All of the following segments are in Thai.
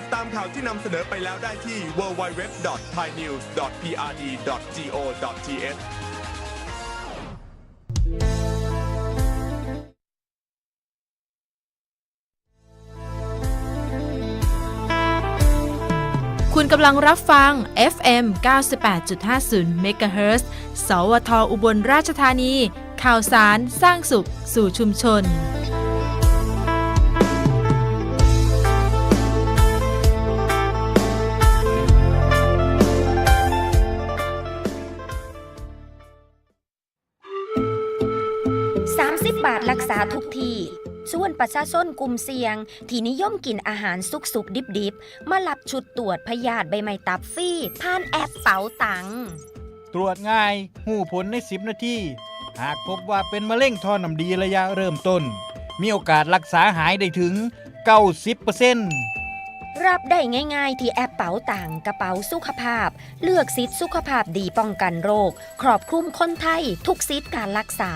ติดตามข่าวที่นำเสนอไปแล้วได้ที่ www.thainews.prd.go.th คุณกำลังรับฟัง FM 98.50 MHz สวทอุบลราชธานี ข่าวสารสร้างสุข สู่ชุมชนาทุกที่ส่วนประชาชนกลุ่มเสี่ยง ที่นิยมกินอาหารสุกสุกดิบดิบมาหลับชุดตรวจพยาธิใบไม้ตับฟรีผ่านแอปเป๋าตัง ตรวจง่ายหูผลใน 10 นาที หากพบว่าเป็นมะเร็งท่อน้ำดีระยะเริ่มต้น มีโอกาสรักษาหายได้ถึง 90% รับได้ง่ายๆ ที่แอปเป๋าตังกระเป๋าสุขภาพ เลือกสิทธิสุขภาพดีป้องกันโรค ครอบคลุมคนไทย ทุกสิทธิการรักษา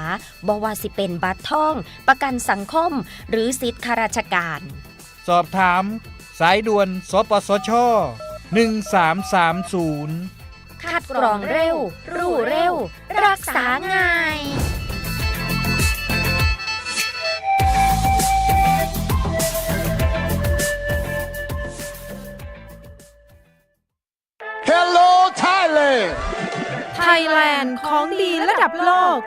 บ่ว่าสิเป็นบัตรทอง ประกันสังคม หรือสิทธิข้าราชการ สอบถาม สายด่วนสปสช 1330 คัดกรองเร็ว รู้เร็ว รักษาง่าย ไทยแลนด์ของดีระดับโลก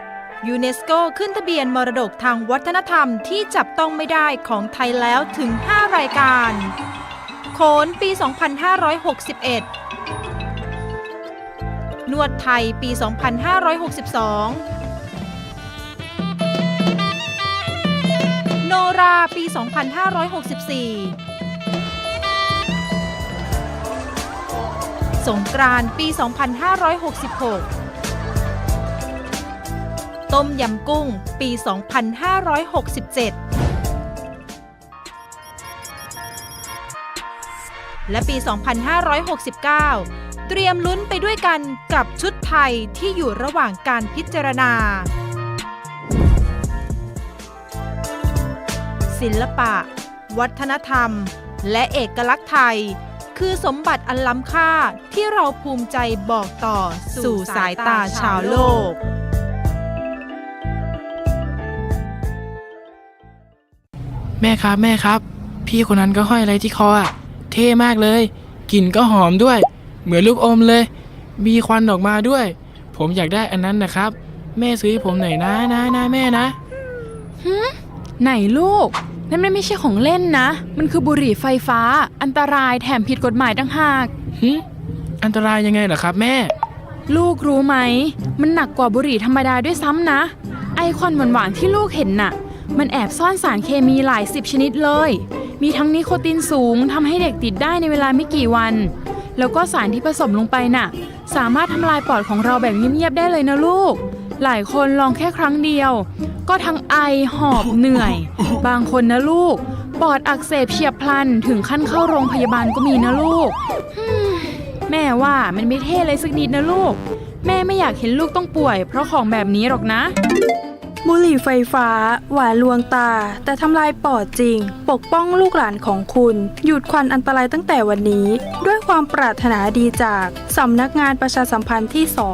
ยูเนสโกขึ้นทะเบียนมรดกทางวัฒนธรรมที่จับต้องไม่ได้ของไทยแล้วถึง 5 รายการ โขนปี 2561 นวดไทยปี 2562 โนราปี 2564 สงกรานต์ปี 2566 ต้มยำกุ้ง ปี 2567 และปี 2569 เตรียมลุ้นไปด้วยกันกับชุดไทยที่อยู่ระหว่างการพิจารณา ศิลปะ วัฒนธรรม และเอกลักษณ์ไทย คือสมบัติอันล้ำค่าที่เราภูมิใจบอกต่อสู่สายตาชาวโลก แม่ครับแม่ครับ พี่คนนั้นก็ห้อยอะไรที่คออะเท่มากเลยกลิ่นก็หอมด้วย เหมือนลูกอมเลย มีควันออกมาด้วย ผมอยากได้อันนั้นนะครับ แม่ซื้อให้ผมหน่อยนะนะนะแม่นะ ไหนลูก นั่นมันไม่ใช่ของเล่นนะ มันคือบุหรี่ไฟฟ้า อันตรายแถมผิดกฎหมายตั้งหากหึอันตรายยังไงเหรอครับแม่ ลูกรู้ไหม มันหนักกว่าบุหรี่ธรรมดาด้วยซ้ำนะ ไอคอนหวานๆที่ลูกเห็นน่ะ มันแอบซ่อนสารเคมีหลายสิบชนิดเลย มีทั้งนิโคตินสูงทำให้เด็กติดได้ในเวลาไม่กี่วัน แล้วก็สารที่ผสมลงไปน่ะ สามารถทำลายปอดของเราแบบเงียบๆได้เลยนะลูก หลายคนลองแค่ครั้งเดียว ก็ทั้งไอหอบเหนื่อย บางคนนะลูก ปอดอักเสบเฉียบพลันถึงขั้นเข้าโรงพยาบาลก็มีนะลูก แม่ว่ามันไม่เท่เลยสักนิดนะลูก แม่ไม่อยากเห็นลูกต้องป่วย เพราะของแบบนี้หรอกนะ บุหรี่ไฟฟ้า หวานลวงตา แต่ทำลายปอดจริง ปกป้องลูกหลานของคุณ หยุดควันอันตรายตั้งแต่วันนี้ ด้วยความปรารถนาดีจากสำนักงานประชาสัมพันธ์ที่2อ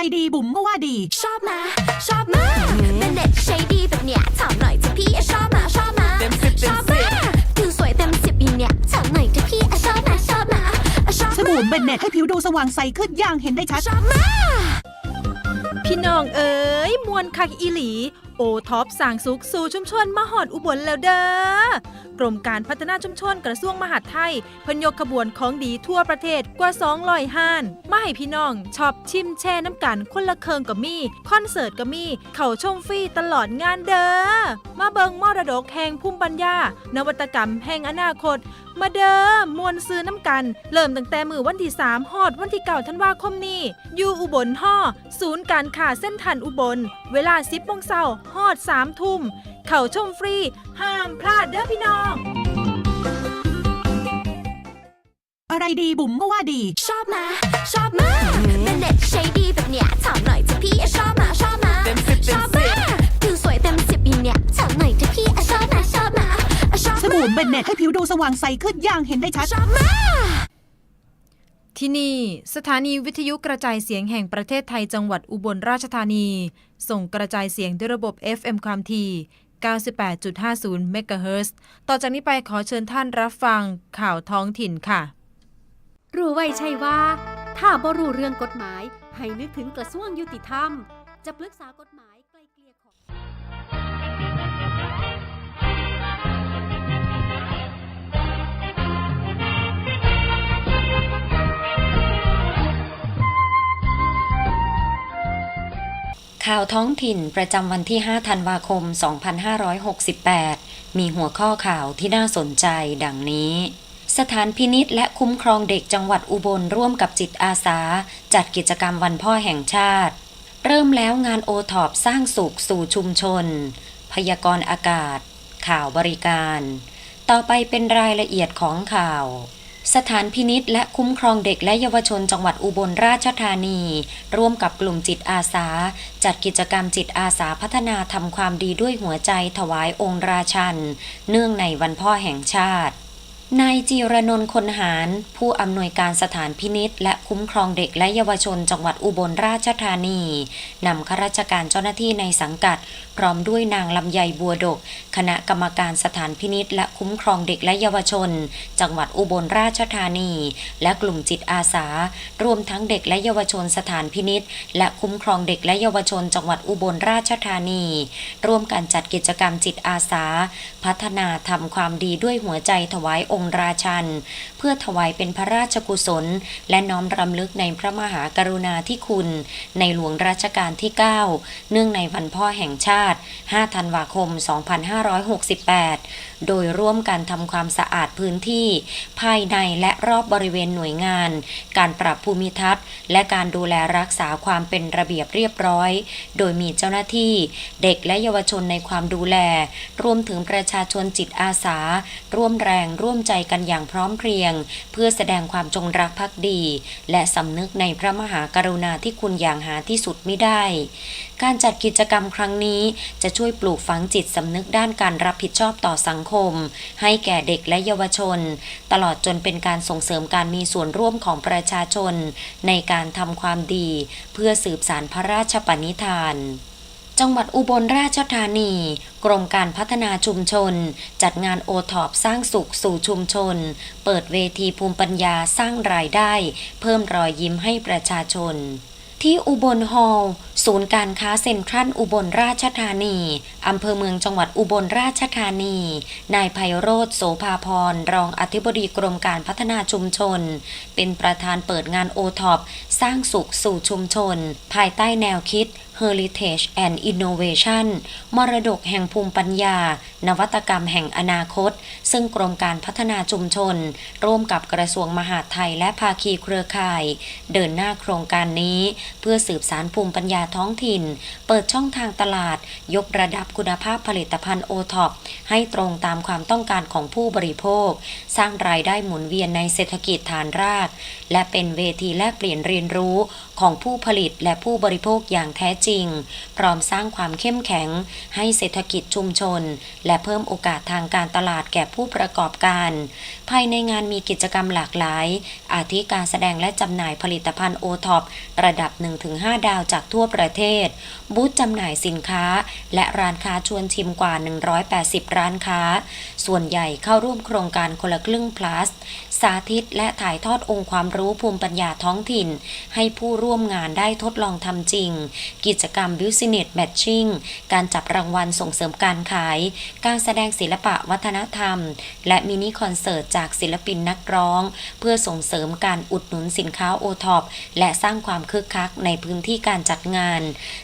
ะไรดีบุ๋มก็ว่าดี ชอบมา ชอบมาเป็นเด็กใช้ดีแบบเนี้ยถามหน่อยเถอะพี่ชอบมาชอบมาเต็มสิบชอบมาผิวสวยเต็มสิบอย่างเนี้ยถามหน่อยเถอะพี่ชอบมาชอบมาชอบสบู่เบนเน็ตให้ผิวดูสว่างใสขึ้นอย่างเห็นได้ชัดชอบมาพี่น้องเอ๋ยมวนคักอีหลี โอท็อปสร้างสุขสู่ชุมชนมหอดอุบลแล้วเด้อกรมการพัฒนาชุมชนกระทรวงมหาดไทยพนยกขบวนของดีทั่วประเทศกว่า200ห้านมาให้พี่น้องชอบชิมแช่น้ำกันคนละเคิงกับมีคอนเสิร์ตกับมีเข่าชมฟรีตลอดงานเด้อมาเบิงมรดกแห่งภูมิปัญญา นวัตกรรมแห่งอนาคต มาเด้อมวนซื้อน้ำกัน เริ่มตั้งแต่มือวันที่3ฮอดวันที่9ธันวาคมนี้อยู่อุบลห่อศูนย์การค้าเส้นทันอุบล เวลา10โมงเช้าฮอด3ทุ่ม เข้าชมฟรี ห้ามพลาดเด้อพี่น้อง อะไรดีบุ๋มก็ว่าดี ชอบมา ชอบมาเป็นเด็กใช้ดีแบบเนี้ยถามหน่อยเถอะพี่ชอบมาชอบมาชอบมาผิวสวยเต็มสิบอย่างเนี้ยถามหน่อยเถอะพี่เป็นเน็ตให้ผิวดูสว่างใสขึ้นอย่างเห็นได้ชัด ชอบมาก ที่นี่ สถานีวิทยุกระจายเสียงแห่งประเทศไทยจังหวัดอุบลราชธานี ส่งกระจายเสียงด้วยระบบ FM ความถี่98.50เมกะเฮิรตซ์ต่อจากนี้ไปขอเชิญท่านรับฟังข่าวท้องถิ่นค่ะ รู้ไว้ใช่ว่า ถ้าบ่รู้เรื่องกฎหมาย ให้นึกถึงกระทรวงยุติธรรม จะปรึกษากฎหมายไกลเกลี่ย ข่าวท้องถิ่นประจำวันที่ 5 ธันวาคม 2568 มีหัวข้อข่าวที่น่าสนใจดังนี้ สถานพินิษและคุ้มครองเด็กจังหวัดอุบลร่วมกับจิตอาสา จัดกิจกรรมวันพ่อแห่งชาติ เริ่มแล้วงานโอทอปสร้างสุขสู่ชุมชน พยากรณ์อากาศ ข่าวบริการ ต่อไปเป็นรายละเอียดของข่าว สถานพินิษและคุ้มครองเด็กและเยาวชนจังหวัดอุบลราชธานี ร่วมกับกลุ่มจิตอาสา จัดกิจกรรมจิตอาสาพัฒนาทำความดีด้วยหัวใจถวายองค์ราชัน เนื่องในวันพ่อแห่งชาติ นายจีรนนท์คนหาร ผู้อำนวยการสถานพินิษและคุ้มครองเด็กและเยาวชนจังหวัดอุบลราชธานีนำข้าราชการเจ้าหน้าที่ในสังกัด พร้อมด้วยนางลำไยบัวดก คณะกรรมการสถานพินิษและคุ้มครองเด็กและเยาวชน จังหวัดอุบลราชธานี และกลุ่มจิตอาสา รวมทั้งเด็กและเยาวชนสถานพินิษและคุ้มครองเด็กและเยาวชน จังหวัดอุบลราชธานี ร่วมกันจัดกิจกรรมจิตอาสา พัฒนาทำความดีด้วยหัวใจถวายองค์ราชัน เพื่อถวายเป็นพระราชกุศล และน้อมรำลึกในพระมหากรุณาธิคุณ ในหลวงรัชกาลที่ 9 เนื่องในวันพ่อแห่งชาติ 5 ธันวาคม 2568 โดยร่วมกันทำความสะอาดพื้นที่ ภายในและรอบบริเวณหน่วยงาน การปรับภูมิทัศน์ และการดูแลรักษาความเป็นระเบียบเรียบร้อย โดยมีเจ้าหน้าที่เด็กและเยาวชนในความดูแล รวมถึงประชาชนจิตอาสา ร่วมแรงร่วมใจจกันอย่างพร้อมเพรียง เพื่อแสดงความจงรักภักดี และสำนึกในพระมหากรุณาธิคุณอย่างหาที่สุดไม่ได้ การจัดกิจกรรมครั้งนี้จะช่วยปลูกฝังจิตสำนึกด้านการรับผิดชอบต่อสังคม ให้แก่เด็กและเยาวชน ตลอดจนเป็นการส่งเสริมการมีส่วนร่วมของประชาชน ในการทำความดี เพื่อสืบสารพระราชปณิธาน จังหวัดอุบลราชธานี กรมการพัฒนาชุมชน จัดงานโอทอปสร้างสุขสู่ชุมชน เปิดเวทีภูมิปัญญาสร้างรายได้ เพิ่มรอยยิ้มให้ประชาชนที่อุบลฮอลศูนย์การค้าเซ็นทรัลอุบลราชธานี อำเภอเมืองจังหวัดอุบลราชธานี นายไพโรธโสภาพร รองอธิบดีกรมการพัฒนาชุมชน เป็นประธานเปิดงานโอท็อปสร้างสุขสู่ชุมชน ภายใต้แนวคิด Heritage and Innovation มรดกแห่งภูมิปัญญา นวัตกรรมแห่งอนาคต ซึ่งกรมการพัฒนาชุมชน ร่วมกับกระทรวงมหาดไทยและภาคีเครือข่าย เดินหน้าโครงการนี้ เพื่อสืบสารภูมิปัญญาท้องถิ่น เปิดช่องทางตลาด ยกระดับคุณภาพผลิตภัณฑ์โอท็อปให้ตรงตามความต้องการของผู้บริโภค สร้างรายได้หมุนเวียนในเศรษฐกิจฐานราก และเป็นเวทีแลกเปลี่ยนเรียนรู้ ของผู้ผลิตและผู้บริโภคอย่างแท้จริง พร้อมสร้างความเข้มแข็งให้เศรษฐกิจชุมชน และเพิ่มโอกาสทางการตลาดแก่ผู้ประกอบการ ภายในงานมีกิจกรรมหลากหลาย อาทิการแสดงและจำหน่ายผลิตภัณฑ์โอท็อประดับ 1-5 ดาวจากทั่วประเทศ บูธจำหน่ายสินค้า และร้านค้าชวนชิมกว่า 180 ร้านค้า ส่วนใหญ่เข้าร่วมโครงการคนละครึ่ง plus สาธิตและถ่ายทอดองค์ความรู้ภูมิปัญญาท้องถิ่น ให้ผู้ร่วมงานได้ทดลองทำจริง กิจกรรม Business Matching การจับรางวัลส่งเสริมการขาย การแสดงศิลปะวัฒนธรรม และมินิคอนเสิร์ตจากศิลปินนักร้อง เพื่อส่งเสริมการอุดหนุนสินค้าโอท็อปและสร้างความคึกคักในพื้นที่การจัดงาน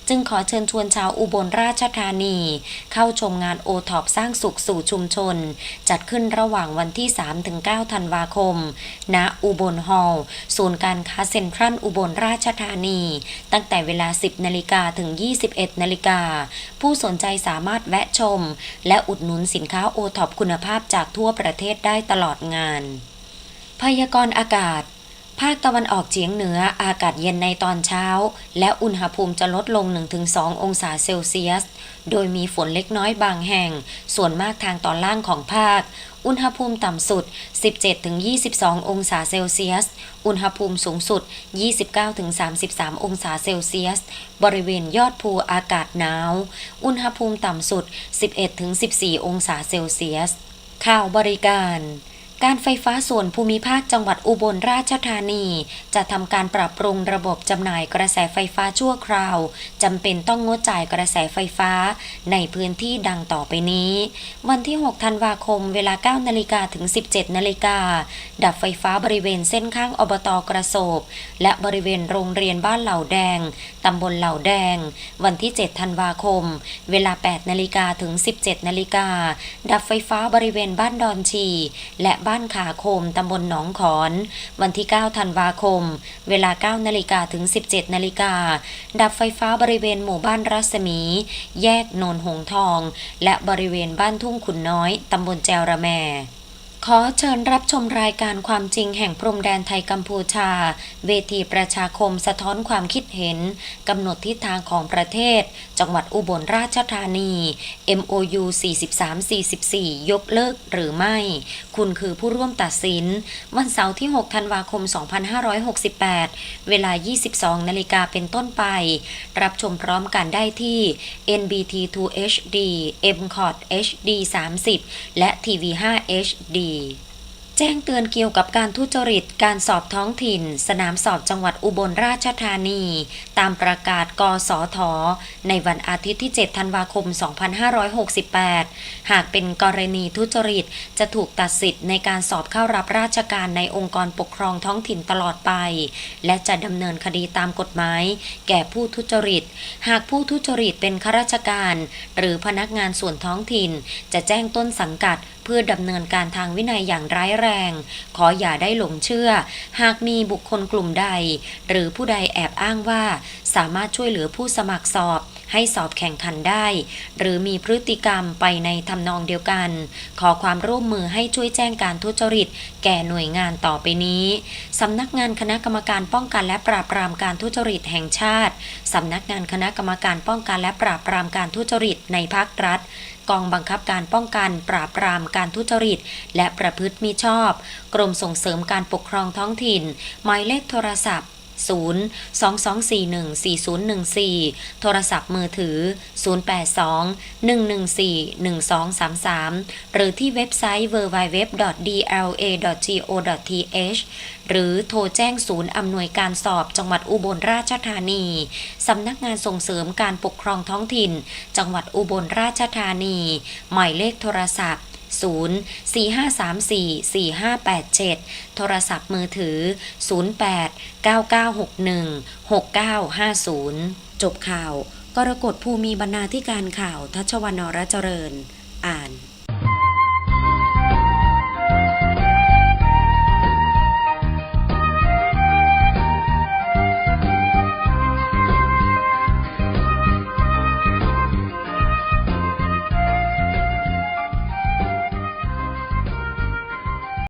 จึงขอเชิญชวนชาวอุบลราชธานี เข้าชมงานโอท็อปสร้างสุขสู่ชุมชน จัดขึ้นระหว่างวันที่ 3-9 ธันวาคม ณ อุบลฮอลล์ศูนย์การค้าเซ็นทรัลอุบลราชธานี ตั้งแต่เวลา 10 นาฬิกาถึง 21 นาฬิกา ผู้สนใจสามารถแวะชม และอุดหนุนสินค้าโอท็อปคุณภาพจากทั่วประเทศได้ตลอดงาน พยากรณ์อากาศ ภาคตะวันออกเฉียงเหนืออากาศเย็นในตอนเช้า และอุณหภูมิจะลดลง 1-2 องศาเซลเซียส โดยมีฝนเล็กน้อยบางแห่ง ส่วนมากทางตอนล่างของภาค อุณหภูมิต่ำสุด 17-22 องศาเซลเซียส อุณหภูมิสูงสุด 29-33 องศาเซลเซียส บริเวณยอดภูอากาศหนาว อุณหภูมิต่ำสุด 11-14 องศาเซลเซียส ข่าวบริการ การไฟฟ้าส่วนภูมิภาคจังหวัดอุบลราชธานี จะทำการปรับปรุงระบบจำหน่ายกระแสไฟฟ้าชั่วคราวจำเป็นต้องงดจ่ายกระแสไฟฟ้า ในพื้นที่ดังต่อไปนี้ วันที่ 6 ธันวาคม เวลา 9 นาฬิกาถึง 17 นาฬิกา ดับไฟฟ้าบริเวณเส้นข้างอบตกระโสบและบริเวณโรงเรียนบ้านเหล่าแดง ตำบลเหล่าแดง วันที่ 7 ธันวาคม เวลา 8 นาฬิกาถึง 17 นาฬิกา ดับไฟฟ้าบริเวณบ้านดอนชี และบ้านขาโคมตำบลหนองขอน วันที่ 9 ธันวาคม เวลา 9 นาฬิกาถึง 17 นาฬิกา ดับไฟฟ้าบริเวณหมู่บ้านรัศมี แยกโนนหงทอง และบริเวณบ้านทุ่งขุนน้อย ตำบลแจวระแม ขอเชิญรับชมรายการความจริงแห่งพรมแดนไทยกัมพูชา เวทีประชาคมสะท้อนความคิดเห็น กำหนดทิศทางของประเทศ จังหวัดอุบลราชธานี MOU 43-44 ยกเลิกหรือไม่ คุณคือผู้ร่วมตัดสิน วันเสาร์ที่ 6 ธันวาคม 2568 เวลา 22 นาฬิกาเป็นต้นไป รับชมพร้อมกันได้ที่ NBT 2 HD m c o t HD 30 และ TV 5 HD Lee. แจ้งเตือนเกี่ยวกับการทุจริตการสอบท้องถิ่น สนามสอบจังหวัดอุบลราชธานี ตามประกาศกสท ในวันอาทิตย์ที่ 7 ธันวาคม 2568 หากเป็นกรณีทุจริตจะถูกตัดสิทธิ์ในการสอบเข้ารับราชการในองค์กรปกครองท้องถิ่นตลอดไป และจะดำเนินคดีตามกฎหมาย แก่ผู้ทุจริต หากผู้ทุจริตเป็นข้าราชการ หรือพนักงานส่วนท้องถิ่น จะแจ้งต้นสังกัด เพื่อดำเนินการทางวินัยอย่างร้ายแรงขออย่าได้หลงเชื่อ หากมีบุคคลกลุ่มใด หรือผู้ใดแอบอ้างว่า สามารถช่วยเหลือผู้สมัครสอบ ให้สอบแข่งขันได้ หรือมีพฤติกรรมไปในทำนองเดียวกัน ขอความร่วมมือให้ช่วยแจ้งการทุจริต แก่หน่วยงานต่อไปนี้สำนักงานคณะกรรมการป้องกันและปราบปรามการทุจริตแห่งชาติสำนักงานคณะกรรมการป้องกันและปราบปรามการทุจริตในภาครัฐ กองบังคับการป้องกัน ปราบปรามการทุจริต และประพฤติมิชอบ กรมส่งเสริมการปกครองท้องถิ่น หมายเลขโทรศัพท์ 0 2241 4014 โทรศัพท์มือถือ 082 114 1233 หรือที่เว็บไซต์ www.dla.go.th หรือโทรแจ้งศูนย์อำนวยการสอบจังหวัดอุบลราชธานี สำนักงานส่งเสริมการปกครองท้องถิ่น จังหวัดอุบลราชธานี หมายเลขโทรศัพท์ 0 4534 4587 โทรศัพท์มือถือ 08 9961 6950 จบข่าว กรกฎภูมิบรรณาธิการข่าว ทัชวรรณรเจริญ อ่าน